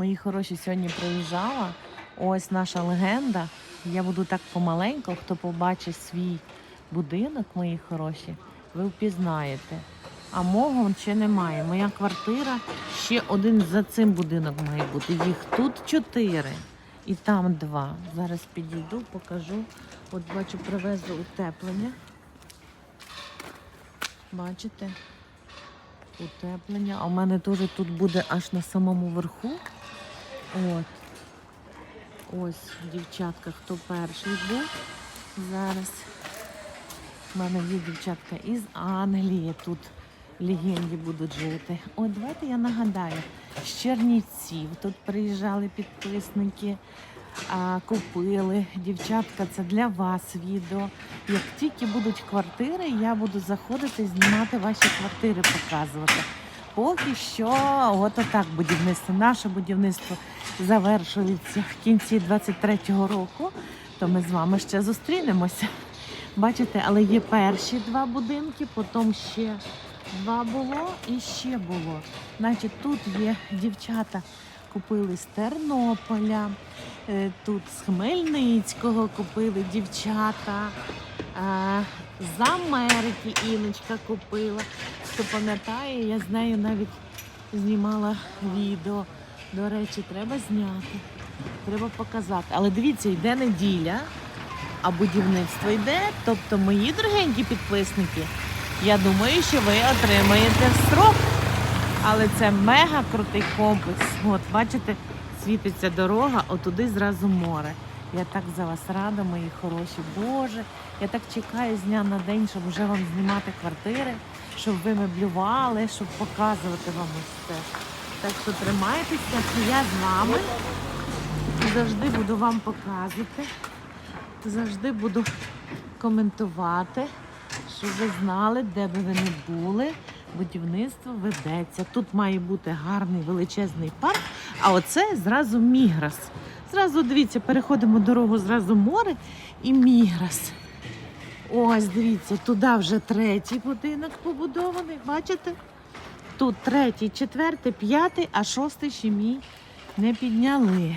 Мої хороші сьогодні приїжджала. Ось наша легенда. Я буду так помаленьку, хто побачить свій будинок, мої хороші, ви впізнаєте. А мого ще немає. Моя квартира ще один за цим будинок має бути. Їх тут чотири і там два. Зараз підійду, покажу. От бачу, привезли утеплення. Бачите? Утеплення. А в мене теж тут буде аж на самому верху. От. Ось, дівчатка, хто перший був. Зараз. У мене є дівчатка із Англії. Тут легенді будуть жити. Ой, давайте я нагадаю, з Чернівців тут приїжджали підписники, а, купили. Дівчатка, це для вас відео. Як тільки будуть квартири, я буду заходити знімати ваші квартири, показувати. Поки що, от отак будівництво. Наше будівництво завершується в кінці 23-го року, то ми з вами ще зустрінемося. Бачите, але є перші два будинки, потім ще два було і ще було. Значить, тут є дівчата купили з Тернополя, е, тут з Хмельницького купили дівчата. е, З Америки Іночка купила. Хто пам'ятає, я з нею навіть знімала відео. До речі, треба зняти, треба показати. Але дивіться, йде неділя, а будівництво йде. Тобто, мої дорогенькі підписники, я думаю, що ви отримаєте в срок. Але це мега крутий комплекс. От, бачите, світиться дорога, отуди зразу море. Я так за вас рада, мої хороші. Боже, я так чекаю з дня на день, щоб вже вам знімати квартири, щоб ви меблювали, щоб показувати вам ось це. Так що тримайтеся, що я з вами. Завжди буду вам показувати. Завжди буду коментувати, щоб ви знали, де би ви не були. Будівництво ведеться. Тут має бути гарний величезний парк, а оце зразу міграс. Зразу дивіться, переходимо дорогу, зразу море і міграс. Ось, дивіться, туди вже третій будинок побудований. Бачите? Тут третій, четвертий, п'ятий, а шостий ще мій не підняли.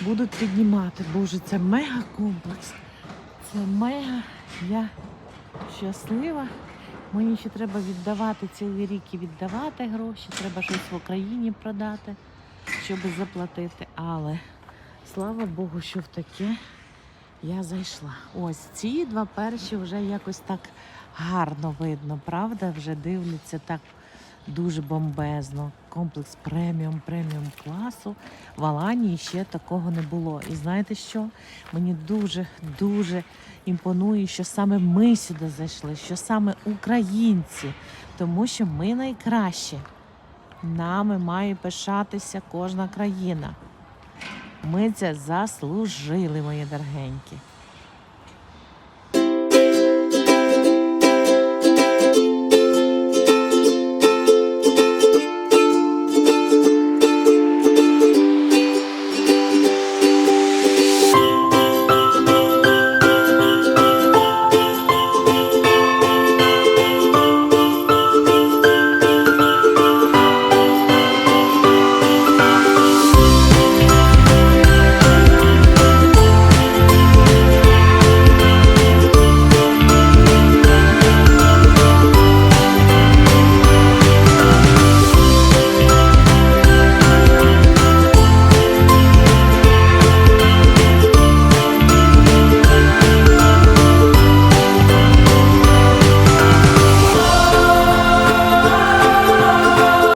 Будуть піднімати. Боже, це мега комплекс. Це мега. Я щаслива. Мені ще треба віддавати цілий рік і віддавати гроші. Треба щось в Україні продати, щоб заплатити. Але слава Богу, що в таке я зайшла. Ось ці два перші вже якось так гарно видно, правда? Вже дивляться так дуже бомбезно. Комплекс преміум, преміум класу. В Аланії ще такого не було. І знаєте що? Мені дуже дуже імпонує, що саме ми сюди зайшли, що саме українці, тому що ми найкращі. Нами має пишатися кожна країна. Ми це заслужили, мої дорогенькі.